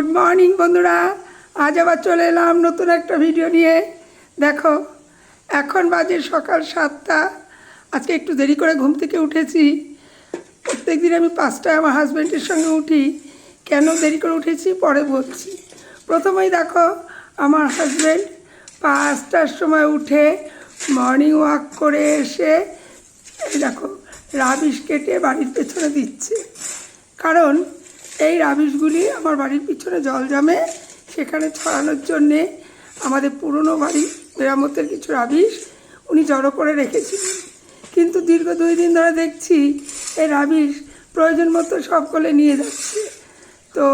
Good morning বন্ধুরা। আজ আবার চলে এলাম নতুন একটা ভিডিও নিয়ে। দেখো, এখন বাজে সকাল সাতটা। আজকে একটু দেরি করে ঘুম থেকে উঠেছি। প্রত্যেক দিন আমি পাঁচটায় আমার হাজব্যান্ডের সঙ্গে উঠি। কেন দেরি করে উঠেছি? পরে বলছি। প্রথমেই দেখো, আমার হাজব্যান্ড পাঁচটার সময় উঠে মর্নিং ওয়াক করে এসে দেখো রাবিশ কেটে বাড়ির পেছনে দিচ্ছে। কারণ এই রাবিশগুলি আমার বাড়ির পিছনে জল জমে সেখানে ছড়ানোর জন্যে আমাদের পুরনো বাড়ি মেরামতের কিছু রাবিশ উনি জড়ো করে রেখেছিলেন। কিন্তু দীর্ঘ দুই দিন ধরে দেখছি এই রাবিশ প্রয়োজন মতো সবগুলো নিয়ে যাচ্ছে। তো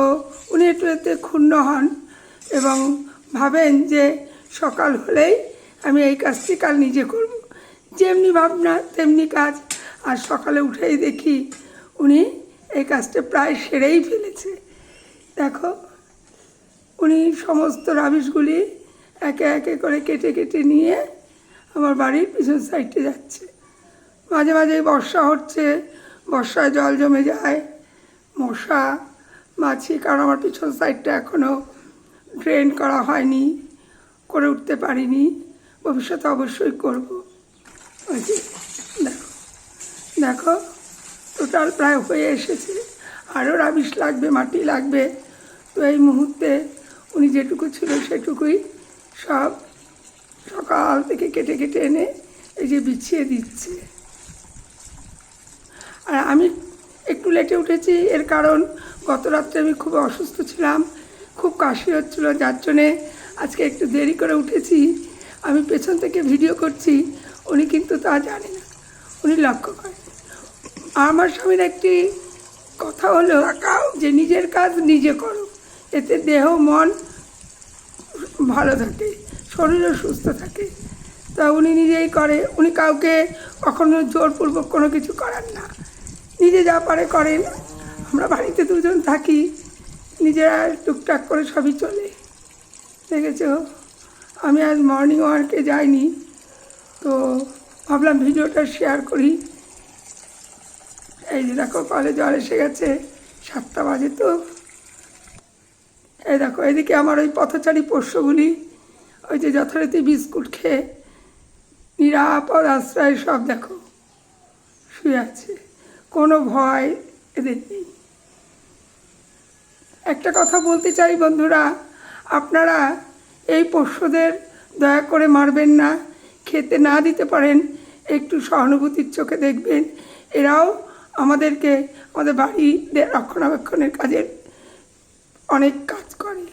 উনি একটু এতে ক্ষুণ্ণ হন এবং ভাবেন যে সকাল হলেই আমি এই কাজটি কাল নিজে করব। যেমনি ভাবনা, তেমনি কাজ। আর সকালে উঠেই দেখি উনি এই কাজটা প্রায় সেরেই ফেলেছে। দেখো, উনি সমস্ত রাবিশগুলি একে একে করে কেটে কেটে নিয়ে আমার বাড়ির পিছন সাইডে যাচ্ছে। মাঝে মাঝে বর্ষা হচ্ছে, বর্ষায় জল জমে যায়, মশা, মাছি, কারণ আমার পিছন সাইডটা এখনও ড্রেন করা হয়নি, করে উঠতে পারিনি, ভবিষ্যতে অবশ্যই করব। দেখো দেখো টোটাল প্রায় হয়ে এসেছে। আরও রাবিশ লাগবে, মাটি লাগবে। তো এই মুহূর্তে উনি যেটুকু ছিল সেটুকুই সব সকাল থেকে কেটে কেটে এনে এই যে বিছিয়ে দিচ্ছে। আর আমি একটু লেটে উঠেছি, এর কারণ গত রাত্রে আমি খুব অসুস্থ ছিলাম, খুব কাশি হচ্ছিল, যার জন্যে আজকে একটু দেরি করে উঠেছি। আমি পেছন থেকে ভিডিও করছি, উনি কিন্তু তা জানে না। উনি লক্ষ্য করেন। আমার স্বামীর একটি কথা হলো যে নিজের কাজ নিজে করো। এতে দেহ, মন ভালো থাকে, শরীরও সুস্থ থাকে। তা উনি নিজেই করে। উনি কাউকে কখনো জোরপূর্বক কোনো কিছু করার না। নিজে যা পারে করেন। আমরা বাড়িতে দুজন থাকি। নিজেরা টুকটাক করে সবই চলে। দেখেছ? আমি আজ মর্নিং ওয়ার্কে যাইনি। তো ভাবলাম ভিডিওটা শেয়ার করি। এই যে দেখো, কলে জল এসে গেছে, সাতটা বাজে তো। এই দেখো, এদিকে আমার ওই পথচারী পোষ্যগুলি, ওই যে যথারীতি বিস্কুট খেয়ে নিরাপদ আশ্রয় সব দেখো, শুয়ে আছে। কোনো ভয় এদের নেই। একটা কথা বলতে চাই বন্ধুরা, আপনারা এই পোষ্যদের দয়া করে মারবেন না, খেতে না দিতে পারেন, একটু সহানুভূতির চোখে দেখবেন, এরাও আমাদেরকে, আমাদের বাড়িদের রক্ষণাবেক্ষণের কাজের অনেক কাজ করে।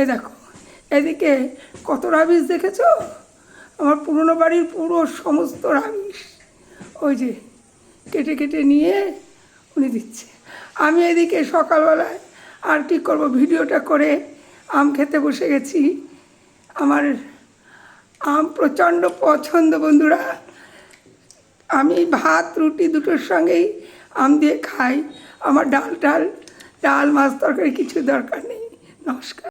এ দেখো, এদিকে কত রাবিশ দেখেছ? আমার পুরনো বাড়ির পুরো সমস্ত রাবিশ। ওই যে, কেটে কেটে নিয়ে উনি দিচ্ছে। আমি এদিকে সকালবেলায় আর কি করব, ভিডিওটা করে আম খেতে বসে গেছি। আমার আম প্রচণ্ড পছন্দ, বন্ধুরা। আমি ভাত, রুটি দুটোর সঙ্গেই আম দিয়ে খাই। আমার ডাল টাল ডাল, মাছ তরকারি কিছু দরকার নেই। নমস্কার।